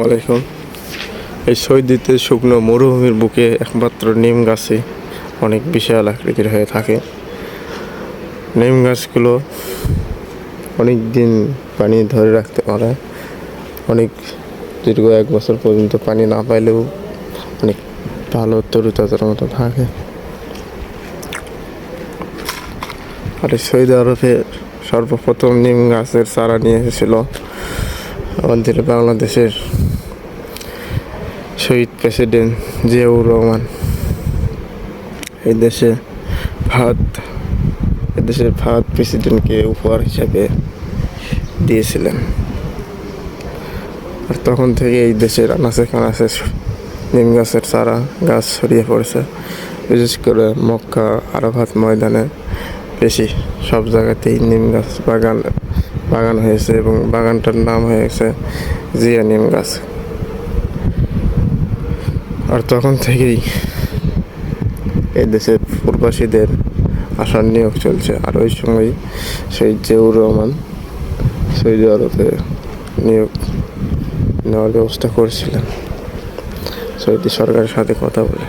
আলাইকুম। এই সৈদিতে শুকনো মরুভূমির বুকে একমাত্র নিম গাছে অনেক বিশাল আকৃতির হয়ে থাকে। নিম গাছগুলো অনেক দিন পানি ধরে রাখতে পারে। অনেক দীর্ঘ এক বছর পর্যন্ত পানি না পাইলেও অনেক ভালো তরুতাজার মতো থাকে। আর সৌদি আরবে সর্বপ্রথম নিম গাছের চারা নিয়ে এসেছিল। আমাদের বাংলাদেশের শহীদ প্রেসিডেন্ট জিয়াউর রহমান। এই দেশে ভারত এদেশের ভারত প্রেসিডেন্টকে উপহার হিসাবে দিয়েছিলেন। আর তখন থেকে এই দেশের আনাচে কানাচে নিম গাছের চারা, গাছ ছড়িয়ে পড়েছে। বিশেষ করে মক্কা আরাফাত ময়দানে বেশি। সব জায়গাতেই নিম গাছ বাগান বাগান হয়েছে এবং বাগানটার নাম হয়েছে জিয়া নিম গাছ। আর তখন থেকেই এই দেশের প্রবাসীদের আসার নিয়োগ চলছে। আর ওই সময় সেই জিয়াউর রহমান সৌদি আরবে নিয়োগ নেওয়ার ব্যবস্থা করেছিলেন। সৌদি সরকারের সাথে কথা বলে।